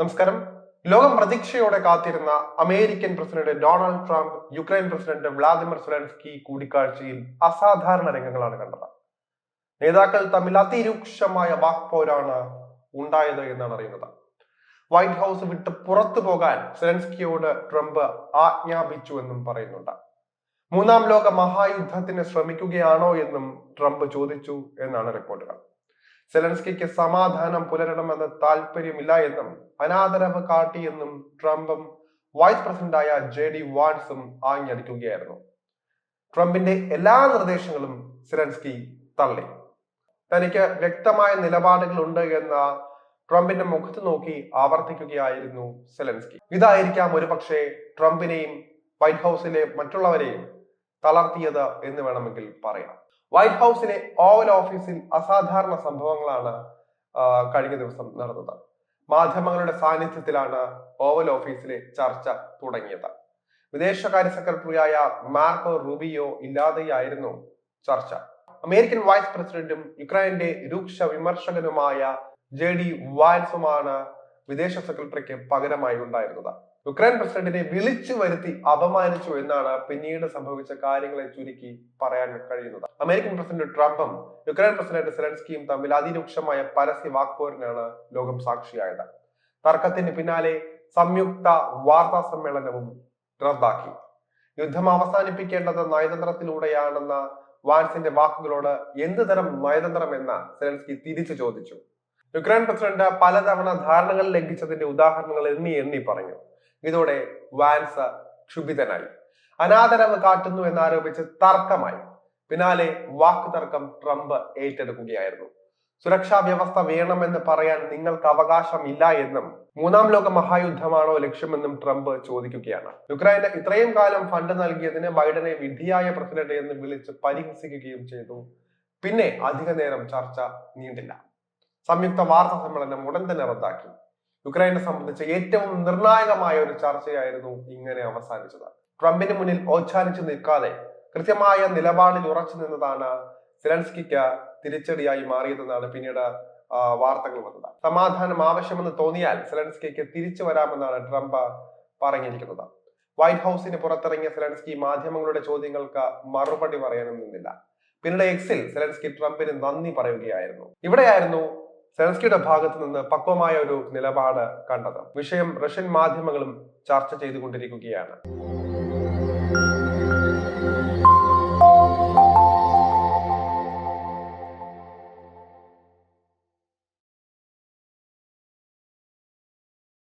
നമസ്കാരം. ലോകം പ്രതീക്ഷയോടെ കാത്തിരുന്ന American president Donald Trump Ukraine president Vladimir Zelensky കൂടിക്കാഴ്ചയിൽ അസാധാരണ രംഗങ്ങളാണ് കണ്ടത്. നേതാക്കൾ തമ്മിൽ അതിരൂക്ഷമായ വാക്പോരാണ് ഉണ്ടായത് എന്നാണ് അറിയുന്നത്. വൈറ്റ് ഹൗസ് വിട്ട് പുറത്തു പോകാൻ സെലൻസ്കിയോട് ട്രംപ് ആജ്ഞാപിച്ചു എന്നും പറയുന്നുണ്ട്. മൂന്നാം ലോക മഹായുദ്ധത്തിന് ശ്രമിക്കുകയാണോ എന്നും ട്രംപ് ചോദിച്ചു എന്നാണ് റിപ്പോർട്ടുകൾ. സെലൻസ്കിക്ക് സമാധാനം പുലരണമെന്ന് താല്പര്യമില്ല എന്നും അനാദരവ് കാട്ടിയെന്നും ട്രംപും വൈസ് പ്രസിഡന്റായ ജെ ഡി വാൻസും ആഞ്ഞടിക്കുകയായിരുന്നു. ട്രംപിന്റെ എല്ലാ നിർദ്ദേശങ്ങളും സെലൻസ്കി തള്ളി. തനിക്ക് വ്യക്തമായ നിലപാടുകൾ ഉണ്ട് എന്ന ട്രംപിന്റെ മുഖത്ത് നോക്കി ആവർത്തിക്കുകയായിരുന്നു സെലൻസ്കി. ഇതായിരിക്കാം ഒരുപക്ഷെ ട്രംപിനെയും വൈറ്റ് ഹൗസിലെ മറ്റുള്ളവരെയും തളർത്തിയത് എന്ന് വേണമെങ്കിൽ പറയാം. വൈറ്റ് ഹൗസിലെ ഓവൽ ഓഫീസിൽ അസാധാരണ സംഭവങ്ങളാണ് കഴിഞ്ഞ ദിവസം നടന്നത്. മാധ്യമങ്ങളുടെ സാന്നിധ്യത്തിലാണ് ഓവൽ ഓഫീസിലെ ചർച്ച തുടങ്ങിയത്. വിദേശകാര്യ സെക്രട്ടറിയായ മാർക്കോ റൂബിയോ ഇല്ലാതെയായിരുന്നു ചർച്ച. അമേരിക്കൻ വൈസ് പ്രസിഡന്റും യുക്രൈന്റെ രൂക്ഷ വിമർശകനുമായ ജെ ഡി വാൻസുമാണ് വിദേശ സെക്രട്ടറിക്ക് പകരമായി ഉണ്ടായിരുന്നത്. യുക്രൈൻ പ്രസിഡന്റിനെ വിളിച്ചു വരുത്തി അപമാനിച്ചു എന്നാണ് പിന്നീട് സംഭവിച്ച കാര്യങ്ങളെ ചുരുക്കി പറയാൻ കഴിയുന്നത്. അമേരിക്കൻ പ്രസിഡന്റ് ട്രംപും യുക്രൈൻ പ്രസിഡന്റ് സെലൻസ്കിയും തമ്മിൽ അതിരൂക്ഷമായ പരസ്യ വാക്പോരിനാണ് ലോകം സാക്ഷിയായത്. തർക്കത്തിന് പിന്നാലെ സംയുക്ത വാർത്താ സമ്മേളനവും റദ്ദാക്കി. യുദ്ധം അവസാനിപ്പിക്കേണ്ടത് നയതന്ത്രത്തിലൂടെയാണെന്ന വാൻസിന്റെ വാക്കുകളോട് എന്ത് തരം നയതന്ത്രം എന്ന സെലൻസ്കി തിരിച്ചു ചോദിച്ചു. യുക്രൈൻ പ്രസിഡന്റ് പലതവണ ധാരണകൾ ലംഘിച്ചതിന്റെ ഉദാഹരണങ്ങൾ എണ്ണി എണ്ണി പറഞ്ഞു. ഇതോടെ വാൻസ ക്ഷുഭിതനായി. അനാദരവ് കാട്ടുന്നു എന്നാരോപിച്ച് തർക്കമായി. പിന്നാലെ വാക്ക് തർക്കം ട്രംപ് ഏറ്റെടുക്കുകയായിരുന്നു. സുരക്ഷാ വ്യവസ്ഥ വേണമെന്ന് പറയാൻ നിങ്ങൾക്ക് അവകാശമില്ല എന്നും മൂന്നാം ലോക മഹായുദ്ധമാണോ ലക്ഷ്യമെന്നും ട്രംപ് ചോദിക്കുകയാണ്. യുക്രൈന് ഇത്രയും കാലം ഫണ്ട് നൽകിയതിന് ബൈഡനെ വിധിയായ പ്രസിഡന്റ് എന്ന് വിളിച്ച് പരിഹസിക്കുകയും ചെയ്തു. പിന്നെ അധിക നേരം ചർച്ച നീണ്ടില്ല. സംയുക്ത വാർത്താ സമ്മേളനം ഉടൻ തന്നെ റദ്ദാക്കി. യുക്രൈനെ സംബന്ധിച്ച് ഏറ്റവും നിർണായകമായ ഒരു ചർച്ചയായിരുന്നു ഇങ്ങനെ അവസാനിച്ചത്. ട്രംപിന് മുന്നിൽ ഓച്ചാരിച്ചു നിൽക്കാതെ കൃത്യമായ നിലപാടിൽ ഉറച്ചു നിന്നതാണ് സിലൻസ്കിക്ക് തിരിച്ചടിയായി മാറിയതെന്നാണ് പിന്നീട് വാർത്തകൾ വന്നത്. സമാധാനം ആവശ്യമെന്ന് തോന്നിയാൽ സെലൻസ്കിക്ക് തിരിച്ചു വരാമെന്നാണ് ട്രംപ് പറഞ്ഞിരിക്കുന്നത്. വൈറ്റ് ഹൗസിന് പുറത്തിറങ്ങിയ സെലൻസ്കി മാധ്യമങ്ങളുടെ ചോദ്യങ്ങൾക്ക് മറുപടി പറയാനും നിന്നില്ല. പിന്നീട് എക്സിൽ സെലൻസ്കി ട്രംപിന് നന്ദി പറയുകയായിരുന്നു. ഇവിടെയായിരുന്നു സെലൻസ്കിയുടെ ഭാഗത്ത് നിന്ന് പക്വമായ ഒരു നിലപാട് കണ്ടത്. വിഷയം റഷ്യൻ മാധ്യമങ്ങളും ചർച്ച ചെയ്തുകൊണ്ടിരിക്കുകയാണ്.